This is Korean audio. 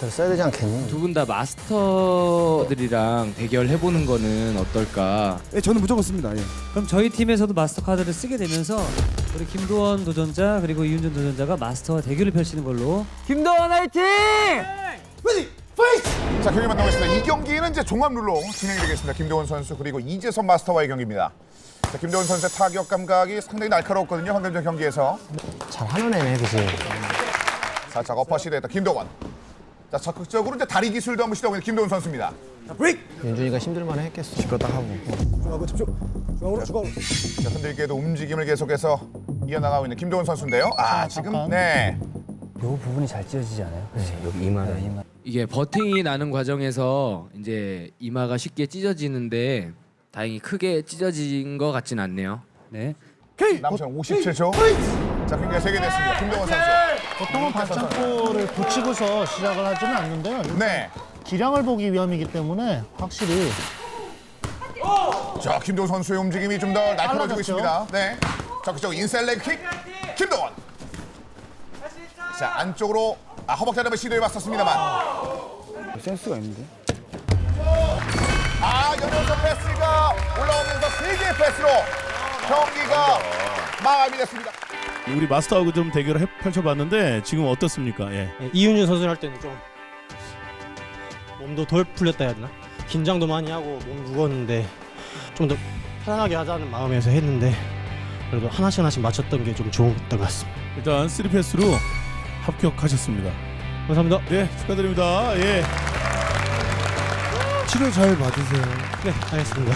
카드를 써야 되지 않겠니? 두 분 다 마스터들이랑 대결해보는 거는 어떨까? 예, 저는 무조건 씁니다. 예. 그럼 저희 팀에서도 마스터 카드를 쓰게 되면서 우리 김도원 도전자 그리고 이윤준 도전자가 마스터와 대결을 펼치는 걸로 김도원 화이팅! 자 경기 만나보겠습니다. 이 경기는 이제 종합 룰로 진행이 되겠습니다. 김도원 선수 그리고 이재선 마스터와의 경기입니다. 자, 김도원 선수의 타격 감각이 상당히 날카로웠거든요. 방금 전 경기에서 잘 하는 애네, 그지? 살짝 어퍼시 됐다 김도원. 자 적극적으로 이제 다리 기술도 한번 시도하고 있는 김도원 선수입니다. 윤준이가 힘들만해 했겠어. 지거 딱 하고. 중앙으로 집중. 중앙으로 중앙으로. 자, 흔들게도 움직임을 계속해서 이어나가고 있는 김도원 선수인데요. 아 지금 네. 요 부분이 잘 찢어지지 않아요? 그지? 여기 이마를. 이마. 이게 버팅이 나는 과정에서 이제 이마가 쉽게 찢어지는데 다행히 크게 찢어진 것 같진 않네요. 네. 시간 57초. 자 경기가 재개됐습니다. 김도원 선수. 보통은 반창고를 붙이고서 시작을 하지는 않는데요. 네. 기량을 보기 위함이기 때문에 확실히 자 김도원 선수의 움직임이 좀 더 날카로워지고. 있습니다. 네. 적극적으로 인사이드 레그 킥. 김도원. 자 안쪽으로 아, 허벅지 잡을 시도해 봤었습니다만. 센스가 있는데. 아 연연서 패스가 올라오면서 세 개의 패스로 경기가 마감이 됐습니다. 우리 마스터하고 좀 대결을 해, 펼쳐봤는데 지금 어떻습니까? 예. 예, 이윤준 선수 할 때는 좀 몸도 덜 풀렸다 해야 되나? 긴장도 많이 하고 몸 무거웠는데 좀 더 편안하게 하자는 마음에서 했는데 그래도 하나씩 하나씩 맞췄던 게 좀 좋았던 것 같습니다. 일단 3패스로 합격하셨습니다. 감사합니다. 예, 축하드립니다. 예. 치료 잘 받으세요. 네, 알겠습니다.